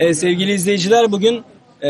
Ee, sevgili izleyiciler bugün e,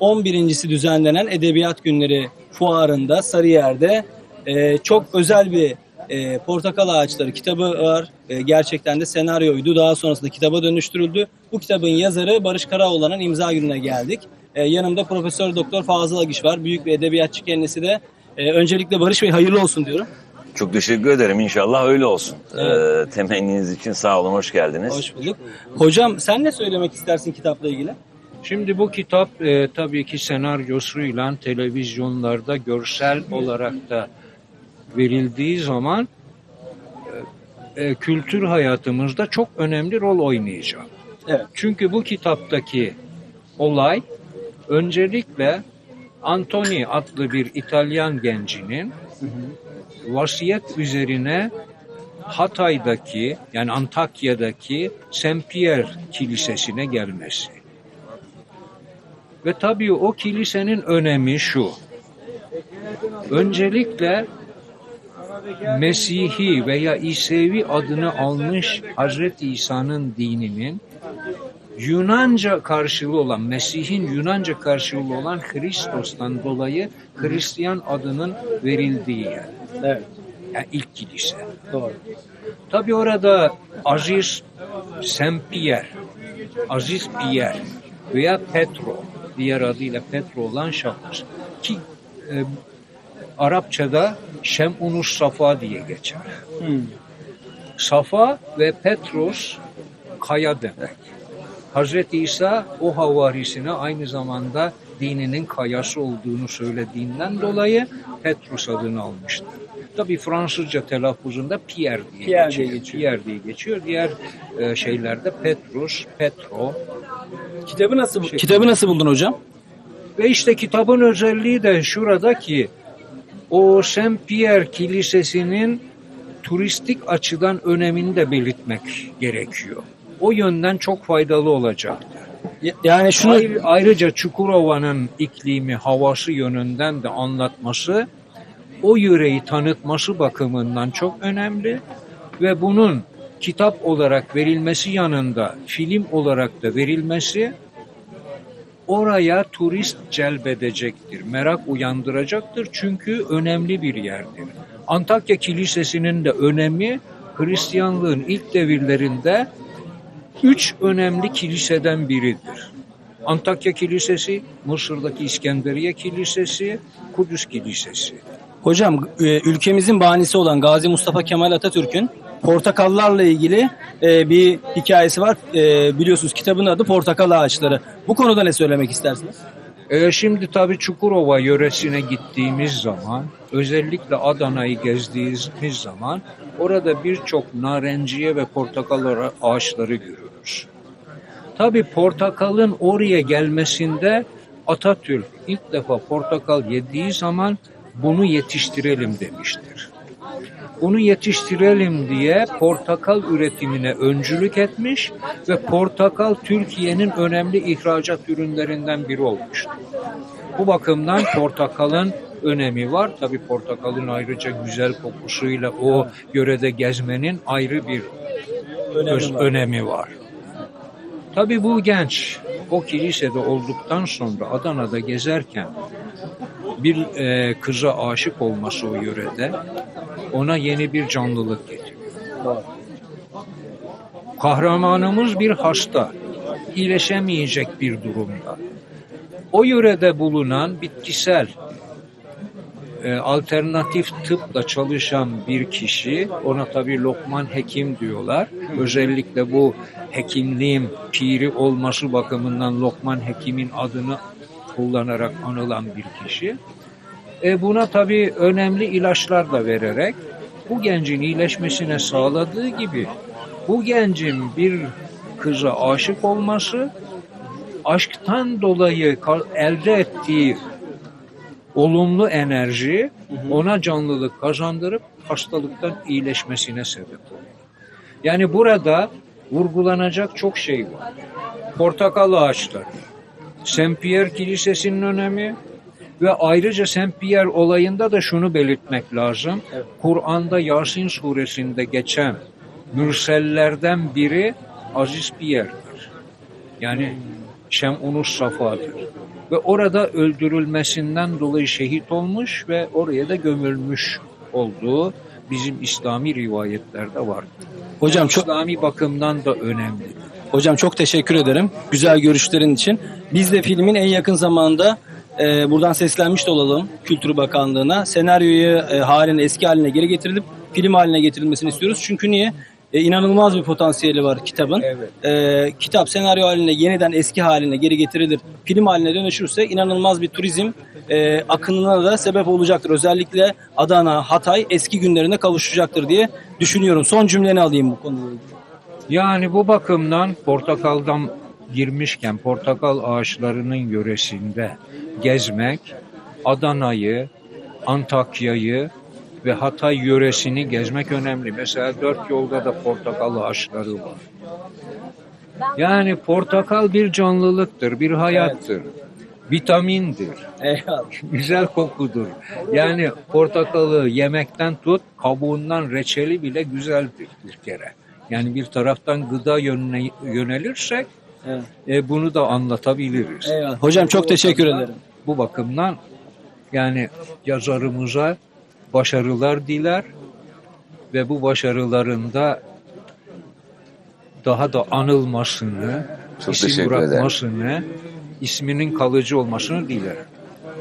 11.si düzenlenen Edebiyat Günleri fuarında Sarıyer'de e, çok özel bir e, Portakal Ağaçları kitabı var. E, gerçekten de senaryoydu. Daha sonrasında kitaba dönüştürüldü. Bu kitabın yazarı Barış Karaoğlan'ın imza gününe geldik. E, yanımda Profesör Doktor Fazıl Agiş var. Büyük bir edebiyatçı kendisi de. E, öncelikle Barış Bey hayırlı olsun diyorum. Çok teşekkür ederim. İnşallah öyle olsun. Evet. Ee, temenniniz için sağ olun. Hoş geldiniz. Hoş bulduk. Hocam sen ne söylemek istersin kitapla ilgili? Şimdi bu kitap e, tabii ki senaryosuyla televizyonlarda görsel olarak da verildiği zaman e, e, kültür hayatımızda çok önemli rol oynayacak. Evet. Çünkü bu kitaptaki olay öncelikle Antoni adlı bir İtalyan gencinin vasiyet üzerine Hatay'daki yani Antakya'daki Saint Pierre Kilisesi'ne gelmesi. Ve tabii o kilisenin önemi şu. Öncelikle Mesihi veya İsevi adını almış Hazreti İsa'nın dininin Yunanca karşılığı olan, Mesih'in Yunanca karşılığı olan Christos'tan dolayı Hristiyan adının verildiği yer. Evet. Yani ilk kilise. Doğru. Tabi orada Aziz Saint Pierre, Aziz Pierre veya Petro, diğer adıyla Petro olan şahıs ki e, Arapçada Şemunus Safa diye geçer. Hmm. Safa ve Petros kaya demek. Hazreti İsa o havarisine aynı zamanda dininin kayası olduğunu söylediğinden dolayı Petros adını almıştır. Tabii Fransızca telaffuzunda Pierre diye Pierre geçiyor. diye geçiyor. Pierre diye geçiyor. Diğer e, şeylerde Petrus, Petro. Kitabı nasıl Şey- kitabı nasıl buldun hocam? Ve işte kitabın özelliği de şurada ki o Saint Pierre Kilisesi'nin turistik açıdan önemini de belirtmek gerekiyor. O yönden çok faydalı olacaktır. Yani şunu Ayrı- ayrıca Çukurova'nın iklimi, havası yönünden de anlatması, o yöreyi tanıtması bakımından çok önemli ve bunun kitap olarak verilmesi yanında film olarak da verilmesi oraya turist celbedecektir, merak uyandıracaktır çünkü önemli bir yerdir. Antakya Kilisesi'nin de önemi Hristiyanlığın ilk devirlerinde üç önemli kiliseden biridir. Antakya Kilisesi, Mısır'daki İskenderiye Kilisesi, Kudüs Kilisesi. hocam e, ülkemizin banisi olan Gazi Mustafa Kemal Atatürk'ün portakallarla ilgili e, bir hikayesi var. E, biliyorsunuz kitabın adı Portakal Ağaçları. Bu konuda ne söylemek istersiniz? Ee, şimdi tabii Çukurova yöresine gittiğimiz zaman, özellikle Adana'yı gezdiğimiz zaman orada birçok narenciye ve portakal ağaçları görürüz. Tabii portakalın oraya gelmesinde Atatürk ilk defa portakal yediği zaman bunu yetiştirelim demiştir. Bunu yetiştirelim diye portakal üretimine öncülük etmiş ve portakal Türkiye'nin önemli ihracat ürünlerinden biri olmuştur. Bu bakımdan portakalın önemi var. Tabii portakalın ayrıca güzel kokusuyla o yörede gezmenin ayrı bir öz- önemi var. Tabii bu genç o kilisede olduktan sonra Adana'da gezerken bir e, kıza aşık olması o yörede ona yeni bir canlılık getiriyor. Kahramanımız bir hasta, iyileşemeyecek bir durumda. O yörede bulunan bitkisel e, alternatif tıpla çalışan bir kişi, ona tabii Lokman Hekim diyorlar. Özellikle bu hekimliğin piri olması bakımından Lokman Hekim'in adını kullanarak anılan bir kişi. E, buna tabii önemli ilaçlar da vererek bu gencin iyileşmesine sağladığı gibi bu gencin bir kıza aşık olması aşktan dolayı elde ettiği olumlu enerji ona canlılık kazandırıp hastalıktan iyileşmesine sebep oluyor. Yani burada vurgulanacak çok şey var. Portakal ağaçları, Saint Pierre Kilisesi'nin önemi ve ayrıca Saint Pierre olayında da şunu belirtmek lazım. Kur'an'da Yasin suresinde geçen mürsellerden biri Aziz Pierre'dir. Yani Şemunus Safa'dır. Ve orada öldürülmesinden dolayı şehit olmuş ve oraya da gömülmüş olduğu bizim İslami rivayetlerde var. Hocam çok İslami bakımdan da önemli. Hocam çok teşekkür ederim. Güzel görüşlerin için. Biz de filmin en yakın zamanda e, buradan seslenmiş de olalım Kültür Bakanlığı'na. Senaryoyu e, haline, eski haline geri getirilip film haline getirilmesini istiyoruz. Çünkü niye? E, inanılmaz bir potansiyeli var kitabın. Evet. E, kitap senaryo haline yeniden eski haline geri getirilir. Film haline dönüşürse inanılmaz bir turizm e, akınına da sebep olacaktır. Özellikle Adana, Hatay eski günlerine kavuşacaktır diye düşünüyorum. Son cümleni alayım bu ilgili. Yani bu bakımdan portakaldan girmişken portakal ağaçlarının yöresinde gezmek, Adana'yı, Antakya'yı ve Hatay yöresini gezmek önemli. Mesela dört yolda da portakal ağaçları var. Yani portakal bir canlılıktır, bir hayattır. Vitamindir, Eyvallah. güzel kokudur. Yani portakalı yemekten tut, kabuğundan reçeli bile güzeldir bir kere. Yani bir taraftan gıda yönüne yönelirsek Evet. e, bunu da anlatabiliriz. Eyvallah. Hocam çok teşekkür ederim. Bu bakımdan yani yazarımıza başarılar diler ve bu başarılarında daha da anılmasını, Çok isim ederim. bırakmasını, isminin kalıcı olmasını dilerim.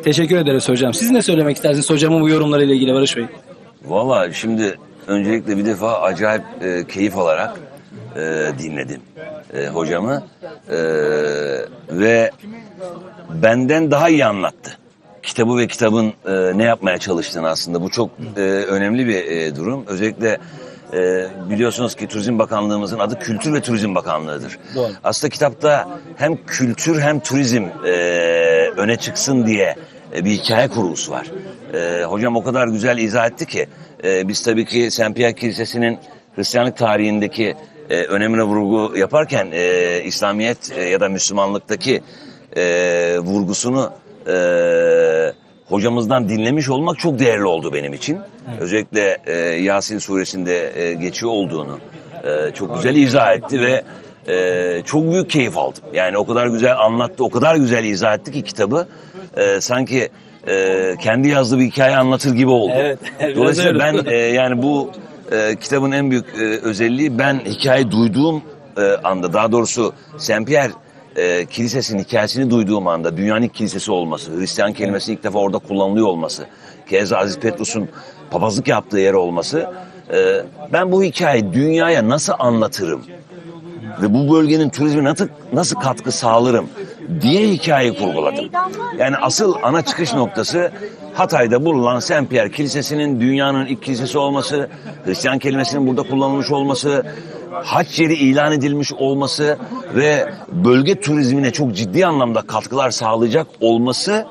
Teşekkür ederiz hocam. Siz ne söylemek istersiniz hocamın bu yorumlarıyla ilgili Barış Bey? Valla şimdi öncelikle bir defa acayip e, keyif alarak e, dinledim e, hocamı E, ve benden daha iyi anlattı. Kitabı ve kitabın e, ne yapmaya çalıştığını aslında bu çok e, önemli bir e, durum. Özellikle e, biliyorsunuz ki Turizm Bakanlığımızın adı Kültür ve Turizm Bakanlığı'dır. Doğru. Aslında kitapta hem kültür hem turizm e, öne çıksın diye bir hikaye kurgusu var. E, hocam o kadar güzel izah etti ki e, biz tabii ki Pierre Kilisesi'nin Hristiyanlık tarihindeki e, önemine vurgu yaparken e, İslamiyet e, ya da Müslümanlıktaki e, vurgusunu e, hocamızdan dinlemiş olmak çok değerli oldu benim için. Özellikle e, Yasin suresinde e, geçiyor olduğunu e, çok güzel izah etti ve e, çok büyük keyif aldım. Yani o kadar güzel anlattı, o kadar güzel izah etti ki kitabı e, sanki e, kendi yazdığı bir hikaye anlatır gibi oldu. Evet, biraz Dolayısıyla ben e, yani bu e, kitabın en büyük e, özelliği ben hikaye duyduğum e, anda daha doğrusu Saint Pierre e, kilisesinin hikayesini duyduğum anda dünyanın ilk kilisesi olması, Hristiyan kelimesinin ilk defa orada kullanılıyor olması, keza Aziz Petrus'un papazlık yaptığı yer olması e, ben bu hikayeyi dünyaya nasıl anlatırım ve bu bölgenin turizmi nasıl, nasıl katkı sağlarım diye hikayeyi kurguladım. Yani asıl ana çıkış noktası Hatay'da bulunan Saint Pierre Kilisesi'nin dünyanın ilk kilisesi olması, Hristiyan kelimesinin burada kullanılmış olması, haç yeri ilan edilmiş olması ve bölge turizmine çok ciddi anlamda katkılar sağlayacak olması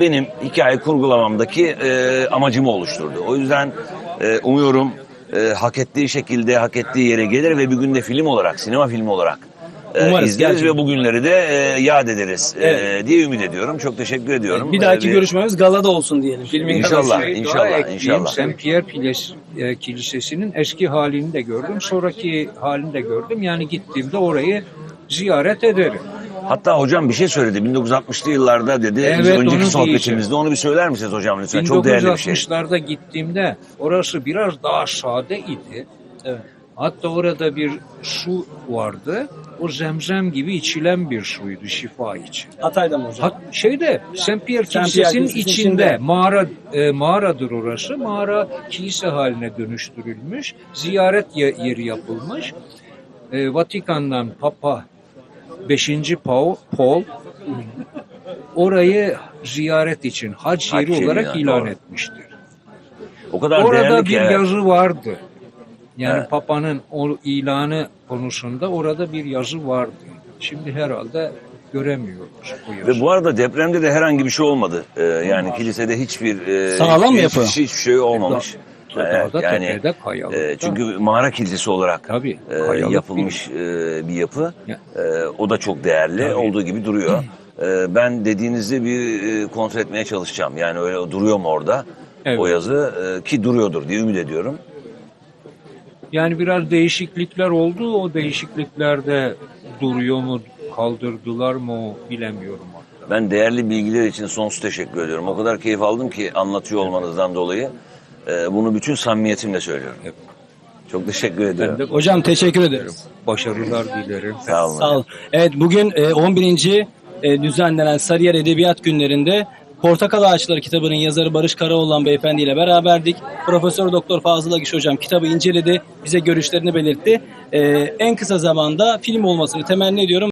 benim hikaye kurgulamamdaki e, amacımı oluşturdu. O yüzden e, umuyorum e, hak ettiği şekilde hak ettiği yere gelir ve bir günde film olarak, sinema filmi olarak e, Umarız, izleriz gerçekten. ve bu günleri de e, yad ederiz e, Evet. diye ümit ediyorum. Çok teşekkür ediyorum. Bir dahaki E, görüşmemiz galada olsun diyelim. Filmin İnşallah, galası. Şey inşallah, daha ekleyeyim. inşallah. Saint Pierre Piles- e, Kilisesi'nin eski halini de gördüm. Sonraki halini de gördüm. Yani gittiğimde orayı ziyaret ederim. Hatta hocam bir şey söyledi. 1960'lı yıllarda dedi. Biz Evet, önceki onu sohbetimizde onu bir söyler misiniz hocam lütfen? Çok değerli bir şey. 1960'larda gittiğimde orası biraz daha sade idi. Evet. Hatta orada bir su vardı. O zemzem gibi içilen bir suydu şifa için. Hatay'da mı hocam? Hat, şeyde Saint Pierre Kilisesi'nin içinde, içinde. mağara e, mağaradır orası. Mağara kilise haline dönüştürülmüş. Ziyaret ye- yeri yapılmış. E, Vatikan'dan Papa 5. Paul, Paul orayı ziyaret için hac Hac yeri yeri olarak yani, ilan doğru. etmiştir. O kadar Orada değerli bir ki. yazı vardı. Yani Evet. Papa'nın o ilanı konusunda orada bir yazı vardı. Şimdi herhalde göremiyoruz bu yazı. Ve bu arada depremde de herhangi bir şey olmadı. Ee, yani kilisede hiçbir e, Sağlam hiçbir, yapı? hiçbir şey olmamış. Dağda, yani tepede, kayalıkta. e, çünkü mağara kilisesi olarak Tabii, e, yapılmış e, bir yapı. Ya. E, o da çok değerli Tabii. olduğu gibi duruyor. E, ben dediğinizde bir e, kontrol etmeye çalışacağım. Yani öyle duruyor mu orada Evet. o yazı e, ki duruyordur diye ümit ediyorum. Yani biraz değişiklikler oldu. O değişikliklerde duruyor mu kaldırdılar mı bilemiyorum. Ben değerli bilgiler için sonsuz teşekkür ediyorum. O kadar keyif aldım ki anlatıyor olmanızdan dolayı. Ee, bunu bütün samimiyetimle söylüyorum. Evet. Çok teşekkür ediyorum. De Hocam teşekkür ederiz. başarılar dilerim. Sağ olun. Sağ olun. Evet bugün e, 11. e, düzenlenen Sarıyer Edebiyat Günlerinde Portakal Ağaçları kitabının yazarı Barış Karaoğlan beyefendi ile beraberdik. Profesör Doktor Fazıl Agiş hocam kitabı inceledi, bize görüşlerini belirtti. E, en kısa zamanda film olmasını temenni ediyorum.